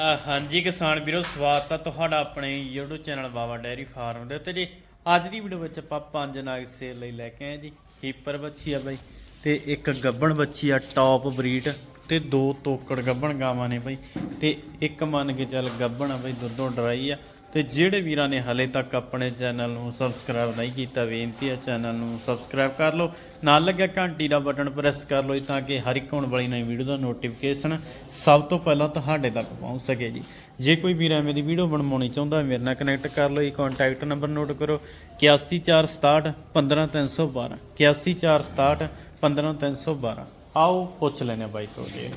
ਹਾਂਜੀ ਕਿਸਾਨ ਵੀਰੋ, ਸਵਾਗਤ ਹੈ ਤੁਹਾਡਾ ਆਪਣੇ YouTube channel Baba dairy farm ਦੇ ਉੱਤੇ ਜੀ। ਅੱਜ ਦੀ ਵੀਡੀਓ ਵਿੱਚ ਆਪਾਂ ਪੰਜ ਨਾਗ ਸੇਲ ਲਈ ਲੈ ਕੇ ਆਏ ਜੀ। ਹੀਪਰ ਬੱਚੀ ਆ ਬਾਈ ਤੇ ਇੱਕ ਗੱਬਣ ਬੱਚੀ ਆ, ਟੌਪ ਬਰੀਡ ਤੇ ਦੋ ਤੋਕੜ ਗੱਬਣ ਗਾਵਾਂ ਨੇ ਬਾਈ ਤੇ ਇੱਕ ਮੰਨ ਕੇ ਚੱਲ ਗੱਬਣ ਆ ਬਾਈ, ਦੁੱਧੋਂ ਡਰਾਈ ਆ। ਤੇ ਜਿਹੜੇ ਵੀਰਾਂ ਨੇ ਹਲੇ ਤੱਕ ਆਪਣੇ ਚੈਨਲ ਨੂੰ ਸਬਸਕ੍ਰਾਈਬ ਨਹੀਂ ਕੀਤਾ, ਬੇਨਤੀ ਹੈ ਚੈਨਲ ਨੂੰ ਸਬਸਕ੍ਰਾਈਬ ਕਰ ਲਓ। ਨਾਲ ਲੱਗਿਆ ਘੰਟੀ ਦਾ ਬਟਨ ਪ੍ਰੈਸ ਕਰ ਲਓ ਜੀ, ਤਾਂ ਕਿ ਹਰ ਇੱਕ ਹੋਣ ਵਾਲੀ ਨਵੀਂ ਵੀਡੀਓ ਦਾ ਨੋਟੀਫਿਕੇਸ਼ਨ ਸਭ ਤੋਂ ਪਹਿਲਾਂ ਤੁਹਾਡੇ ਤੱਕ ਪਹੁੰਚ ਸਕੇ ਜੀ। ਜੇ ਕੋਈ ਵੀਰ ਐਵੇਂ ਦੀ ਵੀਡੀਓ ਬਣਵਾਉਣੀ ਚਾਹੁੰਦਾ ਮੇਰੇ ਨਾਲ ਕਨੈਕਟ ਕਰ ਲਓ ਜੀ ਕੰਟੈਕਟ ਨੰਬਰ ਨੋਟ ਕਰੋ। 8146 15312 8146 15312 ਆਓ, ਪੁੱਛ ਲੈਨੇ ਬਾਈ ਤੋਂ ਜੀ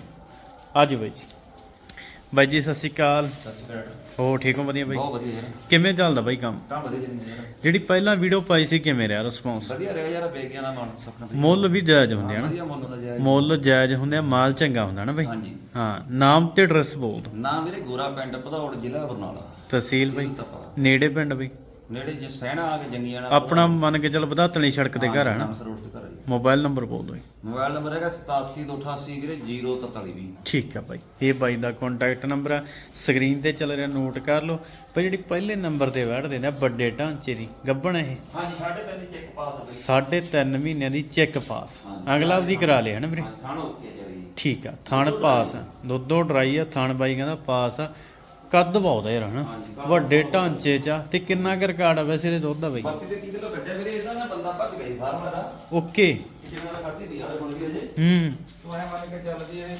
ਅੱਜ ਬਾਈ ਜੀ। ਬਾਈ ਜੀ ਸਤਿ ਸ਼੍ਰੀ ਅਕਾਲ। ਸਤਿ ਸ਼੍ਰੀ ਅਕਾਲ। ਹੋ ਠੀਕ ਹੋ ਵਧੀਆ ਬਾਈ? ਬਹੁਤ ਵਧੀਆ ਯਾਰ। ਕਿਵੇਂ ਚੱਲਦਾ ਬਾਈ ਕੰਮ? ਕੰਮ ਵਧੀਆ ਚੱਲੀ ਯਾਰ? ਜਿਹੜੀ ਪਹਿਲਾਂ ਵੀਡੀਓ ਪਾਈ ਸੀ ਕਿਵੇਂ ਰਿਹਾ ਰਿਸਪੌਂਸ ਵਧੀਆ ਰਿਹਾ ਯਾਰ ਵੇਖ ਗਿਆ ਨਾ ਮਨ ਤੇ ਮੁੱਲ ਵੀ ਜਾਇਜ਼ ਹੁੰਦੇ ਆ ਨਾ। ਵਧੀਆ ਮੁੱਲ ਦਾ ਜਾਇਜ਼। ਮੁੱਲ ਜਾਇਜ਼ ਹੁੰਦੇ ਆ ਮਾਲ ਚੰਗਾ ਹੁੰਦਾ ਨਾ ਬਾਈ। ਹਾਂਜੀ। ਹਾਂ ਨਾਮ ਤੇ ਐਡਰੈਸ ਬੋਲ ਦੋ ਨਾ ਮੇਰੇ ਗੋਰਾ ਪਿੰਡ ਭਦੌੜ ਜ਼ਿਲ੍ਹਾ ਬਰਨਾਲਾ। ਤਹਿਸੀਲ ਬਾਈ। ਨੇੜੇ ਪਿੰਡ ਬਈ। ਨੇੜੇ ਜੇ ਸਹਿਣਾ ਆ ਕੇ ਜੰਗੀਆਂ ਆਪਣਾ ਮੰਨ ਕੇ ਚੱਲ ਵਧਾਤਣੀ ਸੜਕ ਤੇ ਘਰ ਹੈ ਨਾ। ਮੋਬਾਈਲ ਨੰਬਰ ਬੋਲ ਦੋ ਜੀ। ਮੋਬਾਈਲ ਨੰਬਰ ਹੈਗਾ 8788 ਵੀਰੇ 04320 ਠੀਕ ਆ ਬਾਈ ਇਹ ਬਾਈ ਦਾ ਕੰਟੈਕਟ ਨੰਬਰ ਆ। ਸਕਰੀਨ ਤੇ ਚੱਲ ਰਿਹਾ ਨੋਟ ਕਰ ਲਓ। ਪਰ ਜਿਹੜੀ ਪਹਿਲੇ ਨੰਬਰ ਤੇ ਵੜਦੇ ਨੇ ਵੱਡੇ ਢਾਂਚੇ ਦੀ ਗੱਬਣ ਇਹ? ਹਾਂਜੀ ਸਾਢੇ ਤਿੰਨ ਚੈੱਕ ਪਾਸ ਹੈ ਸਾਢੇ ਤਿੰਨ ਮਹੀਨਿਆਂ ਦੀ ਚੈੱਕ ਪਾਸ ਅਗਲਾ ਵੀ ਕਰਾ ਲਿਆ ਨਾ ਵੀਰੇ? ਹਾਂ ਖਾਣ ਓਕੇ ਜੀ। ਠੀਕ ਆ ਥਣ ਪਾਸ ਆ। ਦੁੱਧੋ ਡਰਾਈ ਆ ਥਣ ਬਾਈ ਕਹਿੰਦਾ ਪਾਸ ਆ। ਕੱਦ ਬਹੁਤਾ ਯਾਰ ਹਨਾ ਵੱਡੇ ਢਾਂਚੇ ਚ ਆ। ਤੇ ਕਿੰਨਾ ਕੁ ਰਿਕਾਰਡ ਆ ਵੈਸੇ ਇਹਦੇ ਦੁੱਧ ਦਾ ਬਾਈ? ਬਾਕੀ ਤੇ ਕਿਤੇ ਤੋਂ ਕੱਢਿਆ ਵੀਰੇ ਨਾ ਓਕੇ। ਕਿਸੇ ਨਾਲ ਖਾਧੀ ਦੀ ਆਲੇ ਬਣ ਗਈ ਅਜੇ ਹੂੰ। ਤੂੰ ਐ ਮੰਨ ਕੇ ਚੱਲਦੀ ਇਹ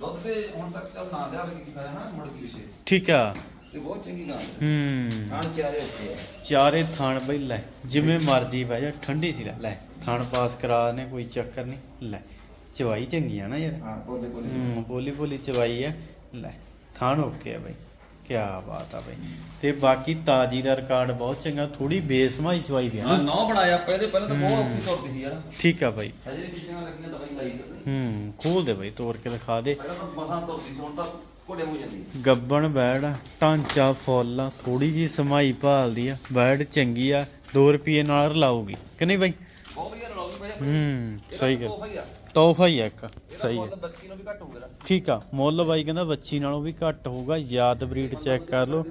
ਦੁੱਧ ਤੇ ਹੁਣ ਤੱਕ ਤਾਂ ਨਾ ਲਿਆ ਵੀ ਕੀਤਾ ਹੈ ਨਾ ਮੁੜ ਕੇ ਵਿਸ਼ੇ ਠੀਕ ਆ। ਤੇ ਬਹੁਤ ਚੰਗੀ ਗੱਲ ਹੈ। ਹੂੰ। ਖਾਣ ਚਾਰੇ ਉੱਤੇ ਚਾਰੇ ਥਣ ਬਈ ਲੈ ਜਿਵੇਂ ਮਰਜ਼ੀ ਬਹਿ ਜਾ ਠੰਡੀ ਸੀ ਲੈ ਲੈ ਥਣ ਪਾਸ ਕਰਾ ਨੇ ਕੋਈ ਚੱਕਰ ਨਹੀਂ ਲੈ ਚਵਾਈ ਚੰਗੀ ਆ ਨਾ ਯਾਰ। ਹਾਂ ਕੋਲੇ ਕੋਲੇ ਹੂੰ ਬੋਲੀ ਬੋਲੀ ਚਵਾਈ ਆ ਲੈ ਥਣ ਓਕੇ ਆ ਬਈ। ਕੀ ਬਾਤ ਆ ਬਈ। ਤੇ ਬਾਕੀ ਤਾਜੀ ਦਾ ਰਿਕਾਰਡ ਬਹੁਤ ਚੰਗਾ ਥੋੜੀ ਬੇਸਮਾਈ ਚਵਾਈ ਦੀ ਹਾਂ ਨਾ। ਨੌ ਬਣਾਇਆ ਇਹਦੇ ਪਹਿਲਾਂ ਤਾਂ ਬਹੁਤ ਔਖੀ ਤੁਰਦੀ ਸੀ ਯਾਰ। ਠੀਕ ਆ ਬਾਈ। ਹਜੇ ਚੀਜ਼ਾਂ ਲੱਗੀਆਂ ਦਵਾਈ ਲਾਈ ਹੂੰ ਖੋਲ ਦੇ ਬਈ ਤੋੜ ਕੇ ਦਿਖਾ ਦੇ। ਪਹਿਲਾਂ ਤਾਂ ਮਹਾਂ ਤੁਰਦੀ ਹੁਣ ਤਾਂ ਘੋੜੇ ਹੋ ਜਾਂਦੀ। ਹੈ। ਗੱਬਣ ਬੈੜ ਢਾਂਚਾ ਫੁੱਲ ਥੋੜੀ ਜੀ ਸਮਾਈ ਭਾਲਦੀ ਆ। ਬੈੜ ਚੰਗੀ ਆ 2 ਰੁਪਏ ਨਾਲ ਰਲਾਊਗੀ। ਕਿ ਨਹੀਂ ਬਾਈ? ਬਹੁਤ ਵਧੀਆ ਰਲਾਉਂਦੀ ਬਈ। ਹੂੰ ਸਹੀ ਗੱਲ। ਤੋਹਫਾ ਹੀ ਆ ਇੱਕ ਸਹੀ ਹੈ ਮੁੱਲ ਬੱਚੀ ਨੂੰ ਵੀ ਘੱਟ ਹੋਊਗਾ ਠੀਕ ਆ ਮੁੱਲ ਬਾਈ ਕਹਿੰਦਾ ਬੱਚੀ ਨਾਲੋਂ ਵੀ ਘੱਟ ਹੋਊਗਾ ਯਾਦ ਬਰੀਡ ਚੈੱਕ ਕਰ ਲਓ।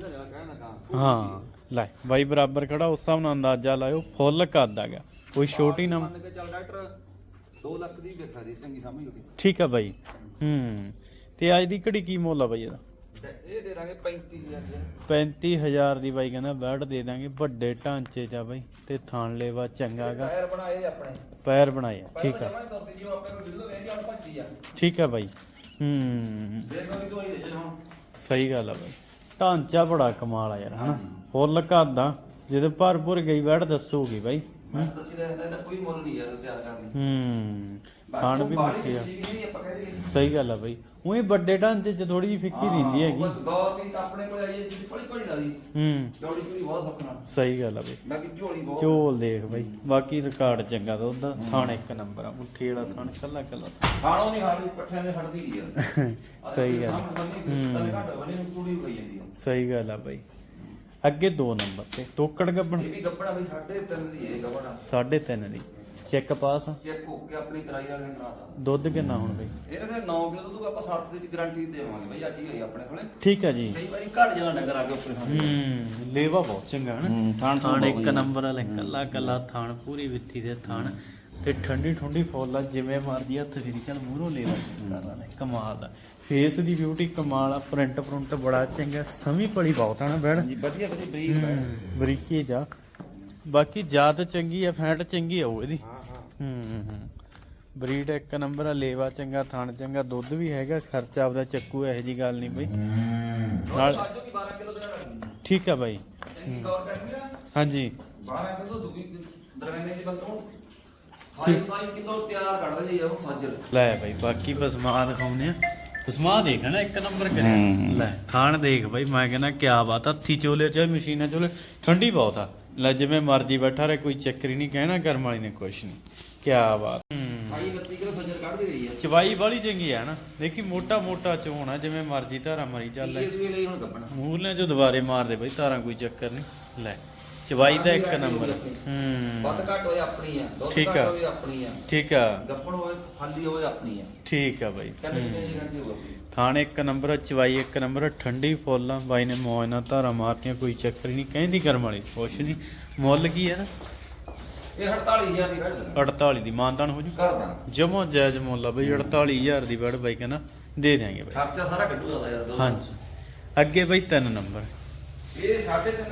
ਹਾਂ ਲੈ ਬਾਈ ਬਰਾਬਰ ਖੜਾ ਉਸ ਹਿਸਾਬ ਨਾਲ ਅੰਦਾਜ਼ਾ ਲਾਇਓ ਫੁੱਲ ਕੱਦ ਹੈਗਾ ਕੋਈ ਛੋਟੀ ਨਾ ਮੰਨ ਕੇ ਚੱਲ ਡਾਕਟਰ 2 ਲੱਖ ਦੀ ਵੇਖ ਸਕਦੀ ਚੰਗੀ ਸਮਝ ਹੋਗੀ ਠੀਕ ਆ ਬਾਈ ਹੂੰ ਤੇ ਅੱਜ ਦੀ ਘੜੀ ਕੀ ਮੁੱਲ ਆ ਬਾਈ ਇਹਦਾ? ਇਹ ਦੇ ਦਾਂਗੇ 35000 ਦੀ। 35000 ਦੀ ਬਾਈ ਕਹਿੰਦਾ ਬੈਡ ਦੇ ਦਾਂਗੇ ਵੱਡੇ ਢਾਂਚੇ ਚ ਆ ਬਾਈ ਤੇ ਥਣ ਲੇਵਾ ਚੰਗਾ ਗਾ। ਟਾਇਰ ਬਣਾਏ ਆਪਣੇ। ਪੈਰ ਬਣਾਏ ਆ ਠੀਕ ਆ। ਠੀਕ ਆ ਬਾਈ। ਹੂੰ। ਦੇ ਸਹੀ ਗੱਲ ਆ ਬਾਈ। ਢਾਂਚਾ ਬੜਾ ਕਮਾਲ ਆ ਯਾਰ ਹਨਾ? ਫੁੱਲ ਘਾਦਾ ਜਦੋਂ ਭਰਪੂਰ ਗਈ ਬੈਡ ਦੱਸੂਗੀ ਬਾਈ। ਮੈਂ ਦੱਸੀ ਰਿਹਾ ਇਹਦਾ ਕੋਈ ਮੁੱਲ ਨਹੀਂ ਯਾਰ ਤਿਆਰ ਕਰਨੀ ਹੂੰ ਖਾਣ ਵੀ ਮੁੱਕੀ ਆ। ਸੀ ਵੀ ਨਹੀਂ ਆਪਾਂ ਕਹਿੰਦੇ ਸਹੀ ਗੱਲ ਆ ਬਾਈ। ਉਹੀ ਵੱਡੇ ਢਾਂਚੇ ਚ ਥੋੜੀ ਜਿਹੀ ਫਿੱਕੀ ਰਹਿੰਦੀ ਹੈਗੀ। ਬਸ ਗੌਰ ਨਹੀਂ ਤਾਂ ਆਪਣੇ ਕੋਲ ਆਈ ਜੀ ਪੜੀ ਪੜੀ ਦਾ ਦੀ ਹੂੰ। ਜੋੜੀ ਪੂਰੀ ਬਹੁਤ ਸੁੱਖਣਾ ਸਹੀ ਗੱਲ ਆ ਬਾਈ। ਬਾਕੀ ਝੋਲੀ ਬਹੁਤ। ਝੋਲ ਦੇਖ ਬਾਈ। ਬਾਕੀ ਰਿਕਾਰਡ ਚੰਗਾ ਤਾਂ ਉਹਦਾ ਥਾਣ ਇੱਕ ਨੰਬਰ ਆ। ਮੁੱਠੀ ਵਾਲਾ ਥਾਣ ਕੱਲਾ ਕੱਲਾ ਖਾਣੋ ਨਹੀਂ ਹਾਲੀ ਪੱਠਿਆਂ ਦੇ ਹਟਦੀ ਨਹੀਂ ਯਾਰ ਸਹੀ ਗੱਲ। ਹੂੰ। ਸਹੀ ਗੱਲ ਆ ਬਾਈ। ਅੱਗੇ 2 ਨੰਬਰ ਤੇ ਤੋਕੜ ਗੱਬਣ। ਇਹ ਵੀ ਗੱਪੜਾ ਵੀ ਸਾਢੇ ਤਿੰਨ ਦੀ ਇਹ ਗੱਪੜਾ 3.5 ਦੀ। ਚੈੱਕ ਪਾਸ। ਚੈੱਕ ਹੋ ਕੇ ਆਪਣੀ ਕਰਾਈ ਵਾਲੇ ਨਾਲ ਦੁੱਧ ਕਿੰਨਾ ਹੁਣ ਬਾਈ? ਇਹਦੇ ਤੇ 9 ਕਿਲੋ ਦੁੱਧ ਆਪਾਂ 7 ਦੀ ਗਾਰੰਟੀ ਦੇਵਾਂਗੇ ਬਈ ਅੱਜ ਹੀ ਹੋਈ ਆਪਣੇ ਕੋਲੇ। ਠੀਕ ਆ ਜੀ। ਕਈ ਵਾਰੀ ਘਟ ਜਾਣਾ ਨਗਰ ਆ ਕੇ ਉੱਪਰ ਹੂੰ ਲੇਵਾ ਬਹੁਤ ਚੰਗਾ ਹਨਾ? ਹੂੰ ਥਾਣ ਥਾਣ ਇੱਕ ਨੰਬਰ ਵਾਲੇ ਕੱਲਾ ਕੱਲਾ ਥਾਣ ਪੂਰੀ ਵਿੱਥੀ ਦੇ ਥਾਣ। ਤੇ ਠੰਡੀ ਠੰਡੀ ਫੁੱਲ ਆ ਜਿਵੇਂ ਮਰਦੀ ਹੱਥ ਜਿਹੜੀ ਚੱਲ ਮੂਹਰੋਂ ਕਰ ਨੇ ਕਮਾਲ ਦਾ ਫੇਸ ਦੀ ਬਿਊਟੀ ਕਮਾਲ ਆ ਪ੍ਰਿੰਟ ਪ੍ਰਿੰਟ ਬੜਾ ਚੰਗਾ ਸਮੀ ਪੜੀ ਬਹੁਤ ਆ ਨਾ ਬੈਣ ਜੀ ਵਧੀਆ ਵਧੀਆ ਬਰੀਕ ਹੈ ਬਰੀਕੀ ਜਾ। ਬਾਕੀ ਜਾਤ ਚੰਗੀ ਆ ਫੈਟ ਚੰਗੀ ਆ ਉਹ ਇਹਦੀ। ਹਾਂ ਹਾਂ। ਹੂੰ ਹੂੰ ਬਰੀਡ ਇੱਕ ਨੰਬਰ ਆ ਲੇਵਾ ਚੰਗਾ ਥਣ ਚੰਗਾ ਦੁੱਧ ਵੀ ਹੈਗਾ ਖਰਚਾ ਆਪਦਾ ਚੱਕੂ ਇਹੋ ਜੀ ਗੱਲ ਨਹੀਂ ਬਈ। ਨਾਲ ਸਾਜੋ ਵੀ 12 ਕਿਲੋ ਦੇਣਾ ਲੱਗਦੀ ਠੀਕ ਆ ਬਾਈ। ਚੰਗੀ ਹਾਂਜੀ। 12 ਕਿਲੋ ਦੂਜੀ ਦਰਮਿਆਨੇ ਚ ਬੰਤੋਂ ਹਾਈ ਸਾਈ ਕਿਲੋ ਤਿਆਰ ਕੱਢ ਦੇ ਉਹ ਸਾਜਰ ਲੈ ਬਾਈ ਬਾਕੀ ਬਸਮਾ ਦਿਖਾਉਨੇ ਆ। ਬਸਮਾ ਦੇਖ ਨਾ ਇੱਕ ਨੰਬਰ ਕਰਿਆ। ਹੂੰ। ਲੈ ਥਾਣ ਦੇਖ ਬਾਈ ਮੈਂ ਕਹਿੰਦਾ ਬਾਤ ਆ ਹੱਥੀ ਚੋਲੇ ਚਾਹੇ ਮਸ਼ੀਨਾਂ ਚੋਲੇ ਠੰਡੀ ਬਹੁਤ ਆ। ਲੈ ਜਿਵੇਂ ਮਰਜ਼ੀ ਬੈਠਾ ਰਹੇ ਕੋਈ ਚੱਕਰ ਹੀ ਨਹੀਂ ਕਹਿਣਾ ਕਰਮ ਵਾਲੀ ਨੇ ਕੁਛ ਨਹੀਂ। ਕਿਆ ਬਾਤ। ਹੂੰ। ਹਾਈ 31 ਕਿਲੋ ਸਾਜਰ ਕੱਢ ਦੇ ਰਹੀ ਹੈ ਚਵਾਈ ਵਾਲੀ ਚੰਗੀ ਆ ਨਾ। ਦੇਖੀ ਮੋਟਾ ਮੋਟਾ ਚੋਣ ਆ ਜਿਵੇਂ ਮਰਜ਼ੀ ਧਾਰਾ ਮਰੀ ਚੱਲ ਇਸ ਵੇਲੇ ਹੁਣ ਮੂਰਲੇ ਜੋ ਦੁਬਾਰੇ ਮਾਰਦੇ ਬਈ ਧਾਰਾਂ ਕੋਈ ਚੱਕਰ ਨਹੀਂ। ਲੈ ਚਵਾਈ ਦਾ ਇੱਕ ਨੰਬਰ। ਹੂੰ। ਵੱਧ ਘੱਟ ਹੋਏ ਆਪਣੀ ਆ ਦੁੱਧ ਠੀਕ ਘੱਟ ਆ। ਹੋਏ ਆਪਣੀ ਆ। ਠੀਕ ਆ। ਗੱਪਣ ਹੋਏ ਖਾਲੀ ਹੋਏ ਆਪਣੀ ਆ। ਠੀਕ ਆ ਬਾਈ। ਚੱਲ ਹੂੰ। ਕਿੰਨੇ ਜੀ ਘੰਟੇ ਹੋ ਗਏ ਥਾਣ ਇੱਕ ਨੰਬਰ ਆ, ਚਵਾਈ ਇੱਕ ਨੰਬਰ ਆ, ਠੰਡੀ ਫੁੱਲ। ਆ ਬਾਈ ਨੇ ਮੌਜ ਨਾਲ ਧਾਰਾ ਮਾਰਤੀਆਂ ਕੋਈ ਚੱਕਰ ਹੀ ਨਹੀਂ। ਕਹਿੰਦੀ ਕਰਮ ਵਾਲੀ ਕੁਛ ਨਹੀਂ। ਮੁੱਲ ਕੀ ਹੈ ਨਾ ਇਹ 48000 ਦੀ ਬੈਠ ਦੇਣਾ। 48 ਦੀ ਮਾਨਤਾਨ ਹੋ ਜੂ? ਕਰ ਜਮੋ ਜਾਇਜ਼ ਮੁੱਲ ਆ ਬਈ 48000 ਦੀ ਬੈਡ ਬਾਈ ਕਹਿੰਦਾ ਦੇ ਦਿਆਂਗੇ ਬਾਈ। ਖਰਚਾ ਸਾਰਾ ਕੱਢੂਗਾ ਯਾਰ ਦੋ ਹਾਂਜੀ। ਅੱਗੇ ਬਾਈ ਤਿੰਨ ਨੰਬਰ। ਇਹ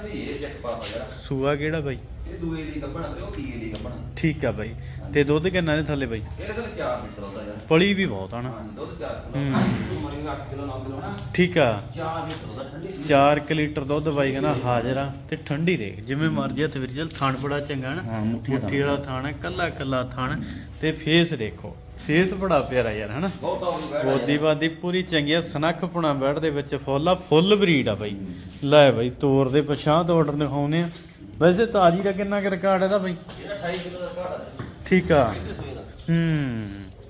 ਦੀ ਇਹ ਹੋਇਆ। ਸੂਆ ਕਿਹੜਾ ਬਾਈ? ਇਹ ਦੂਏ ਲਈ ਗੱਬਣਾ ਤੇ ਉਹ ਤੀਏ ਲਈ ਗੱਬਣਾ ਠੀਕ ਆ ਬਾਈ। ਤੇ ਦੁੱਧ ਕਿੰਨਾ ਦੇ ਥੱਲੇ ਬਾਈ? ਇਹਦੇ ਕੋਲ 4 ਲੀਟਰ ਹੁੰਦਾ ਯਾਰ। ਪਲੀ ਵੀ ਬਹੁਤ ਆ ਨਾ। ਹਾਂ ਦੁੱਧ 4 ਹੂੰ। ਕਿਲੋ ਮਰੀ 8 ਕਿਲੋ 9 ਕਿਲੋ ਨਾ। ਠੀਕ ਆ। 4 ਲੀਟਰ ਹੁੰਦਾ ਠੰਡੀ 4 ਲੀਟਰ ਦੁੱਧ ਬਾਈ ਕਹਿੰਦਾ ਹਾਜ਼ਰ ਆ ਤੇ ਠੰਡੀ ਰੇ ਜਿਵੇਂ ਮਰਜ਼ੀ ਹੱਥ ਵੀਰ ਚਲ ਥਣ ਬੜਾ ਚੰਗਾ ਨਾ। ਮੁੱਠੀ ਵਾਲਾ ਥਣ। ਹੈ ਕੱਲਾ ਕੱਲਾ ਥਣ ਤੇ ਫੇਸ ਦੇਖੋ। ਫੇਸ ਬੜਾ ਪਿਆਰਾ ਯਾਰ ਹਨਾ? ਬੈਠ ਬੋਦੀ ਬਾਦੀ ਪੂਰੀ ਚੰਗੀ ਆ ਸਨੱਖ ਪੁਣਾ ਬੈਡ ਦੇ ਵਿੱਚ ਫੁੱਲ ਆ ਫੁੱਲ ਬਰੀਡ ਆ ਬਾਈ। ਲੈ ਬਾਈ ਤੋਰ ਦੇ ਪਛਾਂ ਤੋਂ ਆਰਡਰ ਦਿਖਾਉਨੇ ਆ। ਵੈਸੇ ਤਾਜੀ ਦਾ ਕਿੰਨਾ ਕੁ ਰਿਕਾਰਡ ਇਹਦਾ ਬਾਈ? ਇਹਦਾ 28 ਕਿਲੋ ਦਾ ਘਾੜਾ ਹੈ ਠੀਕ ਆ। ਇਹਦੇ ਸੋਏ ਦਾ ਹੂੰ।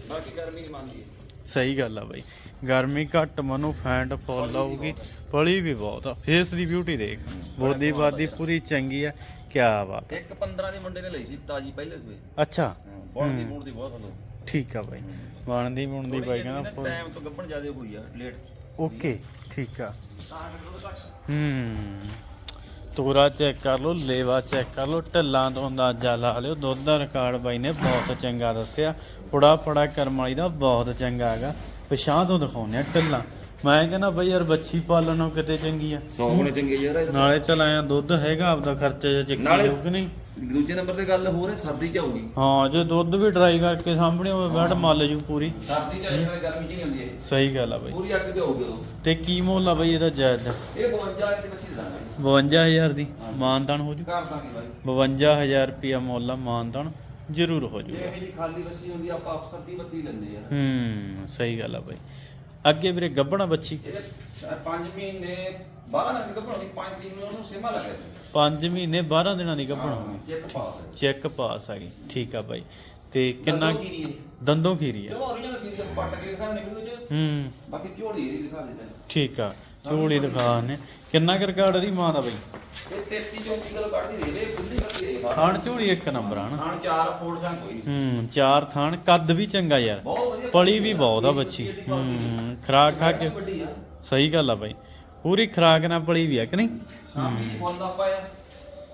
ਬਾਕੀ ਗਰਮੀ ਨਹੀਂ ਮੰਨਦੀ। ਹੈ। ਸਹੀ ਗੱਲ ਆ ਬਾਈ। ਗਰਮੀ ਘੱਟ ਮਨੂੰ ਫੈਂਟ ਫੁੱਲ ਆਊਗੀ। ਪਲੀ ਵੀ ਬਹੁਤ ਆ। ਫੇਸ ਦੀ ਬਿਊਟੀ ਦੇਖ। ਬੋਦੀ ਬਾਦੀ ਪੂਰੀ ਚੰਗੀ ਆ। ਕਿਆ ਬਾਤ ਇੱਕ 15 ਦੇ ਮੁੰਡੇ ਨੇ ਲਈ ਸੀ ਤਾਜੀ ਪਹਿਲੇ ਸੋਏ ਅੱਛਾ। ਬਹੁਤ ਠੀਕ ਆ ਬਾਈ। ਬਣਦੀ ਬਣਦੀ ਬਾਈ ਕਹਿੰਦਾ ਟਾਈਮ ਤੋਂ ਗੱਬਣ ਜ਼ਿਆਦਾ ਹੋਈ ਆ ਲੇਟ ਓਕੇ ਠੀਕ ਆ। ਹੂੰ। ਤੋਰਾ ਚੈੱਕ ਕਰ ਲਓ ਲੇਵਾ ਚੈੱਕ ਕਰ ਲਓ ਢੱਲਾਂ ਤੋਂ ਅੰਦਾਜ਼ਾ ਲਾ ਲਿਓ। ਦੁੱਧ ਦਾ ਰਿਕਾਰਡ ਬਾਈ ਨੇ ਬਹੁਤ ਚੰਗਾ ਦੱਸਿਆ। ਫੜਾ ਫੜਾ ਕਰਮ ਵਾਲੀ ਦਾ ਬਹੁਤ ਚੰਗਾ ਹੈਗਾ। ਪਛਾਂ ਤੋਂ ਦਿਖਾਉਂਦੇ ਆ ਢੱਲਾਂ। ਮੈਂ ਕਹਿੰਦਾ ਬਈ ਯਾਰ ਬੱਚੀ ਪਾਲਣੋਂ ਕਿਤੇ ਚੰਗੀ ਆ। 100 ਗੁਣੇ ਚੰਗੇ ਯਾਰ। ਨਾਲੇ ਚਲ ਆਇਆ ਦੁੱਧ ਹੈਗਾ ਆਪਦਾ ਖਰਚਾ ਚੱਕੀ ਨਾਲੇ- ਕਿ ਨਹੀਂ? ਦੂਜੇ ਨੰਬਰ ਤੇ ਗੱਲ ਹੋਰ ਹੈ ਸਰਦੀ ਚ ਆਊਗੀ। ਹਾਂ ਜੇ ਦੁੱਧ ਵੀ ਡਰਾਈ ਕਰਕੇ ਸਾਹਮਣੇ ਹੋਵੇ ਬੈਠ ਮੱਲ ਜੂ ਪੂਰੀ। ਸਰਦੀ ਚ ਆਈ ਗਰਮੀ ਚ ਨਹੀਂ ਆਉਂਦੀ। ਇਹ ਸਹੀ ਗੱਲ ਆ ਬਈ। ਪੂਰੀ ਅੱਗ ਤੇ ਆਊਗੀ ਉਦੋਂ। ਤੇ ਕੀ ਮੁੱਲ ਆ ਬਈ ਇਹਦਾ ਜਾਇਜ਼ ਦਾ ਇਹ 52 ਦੀ ਮੱਛੀ ਦਾਂਗੇ। 52000 ਦੀ? ਮਾਨਦਾਨ ਹੋ ਜੂ? ਕਰ ਦਾਂਗੇ ਬਾਈ। 52000 ਰੁਪਿਆ ਮੁੱਲ ਆ ਮਾਨਦਾਨ ਜ਼ਰੂਰ ਹੋ ਜੇ ਜੂਗਾ। ਇਹ ਜੀ ਖਾਲੀ ਮੱਛੀ ਹੁੰਦੀ ਆ, ਆਪਾਂ ਅਫਸਰ ਦੀ ਬੱਤੀ ਲੈਂਦੇ ਯਾਰ ਹੂੰ ਸਹੀ ਗੱਲ ਆ ਬਾਈ। ਅੱਗੇ ਵੀਰੇ ਗੱਬਣਾ ਬੱਚੀ। ਇਹਦੇ 5 ਮਹੀਨੇ 12 ਦਿਨ ਦੀ ਗੱਭਣ 5 ਦਿਨ ਨੂੰ ਉਹਨੂੰ ਸੇਮਾ ਲੱਗਿਆ ਸੀ 5 ਮਹੀਨੇ 12 ਦਿਨਾਂ ਦੀ ਗੱਬਣਾ ਚੈੱਕ ਪਾਸ ਚੈੱਕ ਪਾਸ ਆ ਗਈ। ਠੀਕ ਆ ਬਾਈ। ਤੇ ਕਿੰਨਾ ਦੰਦੋਂ ਖੀਰੀ ਆ। original ਕੀ ਹੈ ਪੱਟ ਕੇ ਦਿਖਾ ਨਿਕਲੂ ਚ। ਹੂੰ। ਬਾਕੀ ਝੋਲੀ ਇਹਦੀ ਦਿਖਾ ਦਿੱਤਾ ਠੀਕ ਆ ਝੋਲੀ ਦਿਖਾ ਨੇ ਕਿੰਨਾ ਕੁ ਰਿਕਾਰਡ ਦੀ ਮਾਂ ਦਾ ਬਾਈ? ਇਹ 33 34 ਕਿਲੋ ਕੱਢਦੀ ਰਹੀ ਇਹ ਖੁੱਲੀ ਕੱਢਦੀ ਰਹੀ ਥਾਣ ਝੋਲੀ ਇੱਕ ਨੰਬਰ ਆ ਨਾ। ਖਾਣ ਚਾਰ ਫੋੜ ਜਾਂ ਕੋਈ। ਹੂੰ ਚਾਰ ਥਾਣ ਕੱਦ ਵੀ ਚੰਗਾ ਯਾਰ। ਬਹੁਤ ਵਧੀਆ ਪਲੀ ਵੀ ਬਹੁਤ ਆ ਬੱਚੀ। ਹੂੰ ਖਰਾਕ ਖਾ ਕੇ ਵੱਡੀ ਆ। ਸਹੀ ਗੱਲ ਆ ਬਾਈ। ਪੂਰੀ ਖਰਾਕ ਨਾਲ ਪਲੀ ਵੀ ਆ ਕਿ ਨਹੀਂ? ਸਾਂਭੀ ਫੁੱਲ ਦਾ ਪਾਇਆ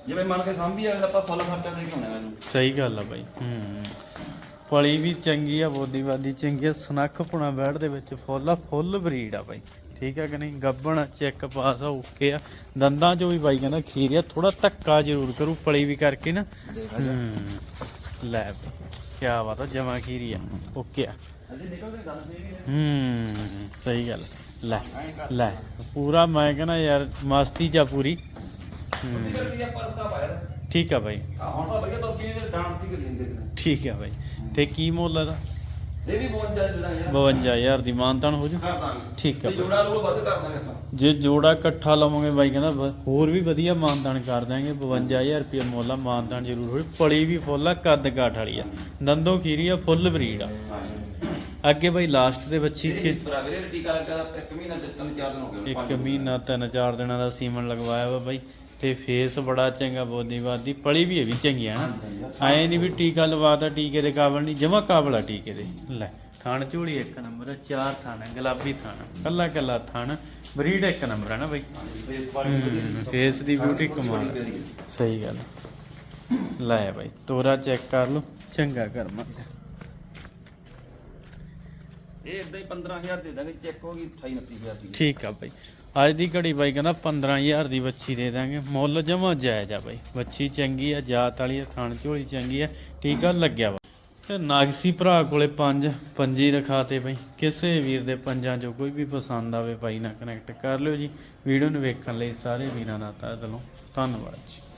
ਜਿਵੇਂ ਮੰਨ ਕੇ ਸਾਂਭੀ ਆ ਆਪਾਂ ਫੁੱਲ ਖਰਚਾ ਦੇ ਕੇ ਆਉਣਾ ਮੈਨੂੰ ਸਹੀ ਗੱਲ ਆ ਬਾਈ। ਹੂੰ ਪਲੀ ਵੀ ਚੰਗੀ ਆ ਬੋਦੀ ਬਾਦੀ ਚੰਗੀ ਆ ਸਨੱਖ ਪੁਣਾ ਬੈੜ ਦੇ ਵਿੱਚ ਫੁੱਲ ਆ ਫੁੱਲ ਬਰੀਡ ਆ ਬਾਈ। ਠੀਕ ਆ ਕਿ ਨਹੀਂ? ਗੱਬਣ ਚੈੱਕ ਪਾਸ ਆ ਓਕੇ ਆ। ਦੰਦਾਂ ਚੋਂ ਵੀ ਬਾਈ ਕਹਿੰਦਾ ਖੀਰ ਆ ਥੋੜਾ ਧੱਕਾ ਜ਼ਰੂਰ ਕਰੂ ਪਲੀ ਵੀ ਕਰਕੇ ਨਾ। ਹੂੰ ਲੈ ਕੀ ਬਾਤ ਆ ਜਮਾ ਖੀਰੀ ਆ। ਓਕੇ ਆ। ਹੂੰ ਸਹੀ ਗੱਲ। ਲੈ ਲੈ ਪੂਰਾ ਮੈਂ ਕਹਿੰਦਾ ਯਾਰ ਮਸਤੀ ਚ ਪੂਰੀ। ਹੂੰ। ਠੀਕ ਆ ਬਾਈ। ਹੀ ਠੀਕ ਆ ਬਾਈ। ਤੇ ਕੀ ਮੁੱਲ ਇਹਦਾ? ਇਹ ਵੀ ਬਹੁਤ ਜ਼ਿਆਦਾ ਜਿਹੜਾ ਯਾਰ 52000 ਦੀ ਮਾਨਤਾਨ ਹੋ ਜੂ? ਕਰ ਦਾਂਗੇ। ਠੀਕ ਆ ਤੇ ਜੋੜਾ ਲੋਕ ਵੱਧ ਕਰ ਦਾਂਗੇ ਆਪਾਂ। ਜੇ ਜੋੜਾ ਇਕੱਠਾ ਲਵਾਂਗੇ ਬਾਈ ਕਹਿੰਦਾ ਬ- ਹੋਰ ਵੀ ਵਧੀਆ ਮਾਨਤਾਨ ਕਰ ਦਾਂਗੇ 52000 ਰੁਪਏ ਮੁੱਲ ਆ ਮਾਨਤਾਨ ਜ਼ਰੂਰ ਹੋਈ ਪਲੀ ਵੀ ਫੁੱਲ ਆ ਕੱਦ ਕਾਠ ਵਾਲੀ ਆ। ਦੰਦੋਂ ਖੀਰੀ ਆ ਫੁੱਲ ਬਰੀਡ ਆ। ਅੱਗੇ ਬਾਈ ਲਾਸਟ ਦੇ ਬੱਚੀ ਕਿ ਟੀਕਾ ਲੱਗਾ ਇੱਕ ਮਹੀਨਾ ਤੇ ਤਿੰਨ ਚਾਰ ਦਿਨ ਹੋ ਗਏ ਇੱਕ ਮਹੀਨਾ ਤਿੰਨ ਚਾਰ ਦਿਨਾਂ ਦਾ ਸੀਮਨ ਲਗਵਾਇਆ ਵਾ ਬਾਈ। ਤੇ ਫੇਸ ਬੜਾ ਚੰਗਾ ਬੋਦੀ ਬਾਦੀ ਪਲੀ ਵੀ ਹੈ ਵੀ ਚੰਗੀ ਹੈ ਨਾ। ਆਏ ਨਹੀਂ ਵੀ ਟੀਕਾ ਲਵਾਤਾ ਟੀਕੇ ਦੇ ਕਾਬਲ ਨਹੀਂ ਜਮਾ ਕਾਬਲ ਆ ਟੀਕੇ ਦੇ। ਲੈ ਥਣ ਝੋਲੀ ਇੱਕ ਨੰਬਰ ਚਾਰ ਥਣ ਗੁਲਾਬੀ ਥਣ ਕੱਲਾ ਕੱਲਾ ਥਣ ਬਰੀਡ ਇੱਕ ਨੰਬਰ ਹੈ ਨਾ ਬਾਈ। ਫੇਸ ਦੀ ਬਿਊਟੀ ਕਮਾਲ ਸਹੀ ਗੱਲ ਲੈ ਬਾਈ, ਤੋਰਾ ਚੈੱਕ ਕਰ ਲਓ, ਚੰਗਾ ਕਰਮਾ। ਇਹ ਇਦਾਂ ਹੀ 15000 ਦੇ ਦਾਂਗੇ ਚੈੱਕ ਹੋ ਗਈ 28 29000 ਦੀ। ਠੀਕ ਆ ਬਾਈ। ਅੱਜ ਦੀ ਘੜੀ ਬਾਈ ਕਹਿੰਦਾ 15000 ਦੀ ਬੱਚੀ ਦੇ ਦਾਂਗੇ। ਮੁੱਲ ਜਮਾ ਜਾਇਜ਼ ਆ ਬਾਈ। ਬੱਚੀ ਚੰਗੀ ਆ, ਜਾਤ ਵਾਲੀ ਆ, ਥਣ ਝੋਲੀ ਚੰਗੀ ਆ। ਟੀਕਾ ਲੱਗਿਆ ਵਾ। ਤੇ ਨਾਗਸੀ ਭਰਾ ਕੋਲੇ ਪੰਜ, ਪੰਜੀ ਰਖਾਤੇ ਬਾਈ। ਕਿਸੇ ਵੀਰ ਦੇ ਪੰਜਾਂ ਚੋਂ ਕੋਈ ਵੀ ਪਸੰਦ ਆਵੇ ਬਾਈ ਨਾਲ ਕਨੈਕਟ ਕਰ ਲਿਓ ਜੀ। ਵੀਡੀਓ ਨੂੰ ਵੇਖਣ ਲਈ ਸਾਰੇ ਵੀਰਾਂ ਦਾ ਤਹਿ ਦਿਲੋਂ ਧੰਨਵਾਦ ਜੀ।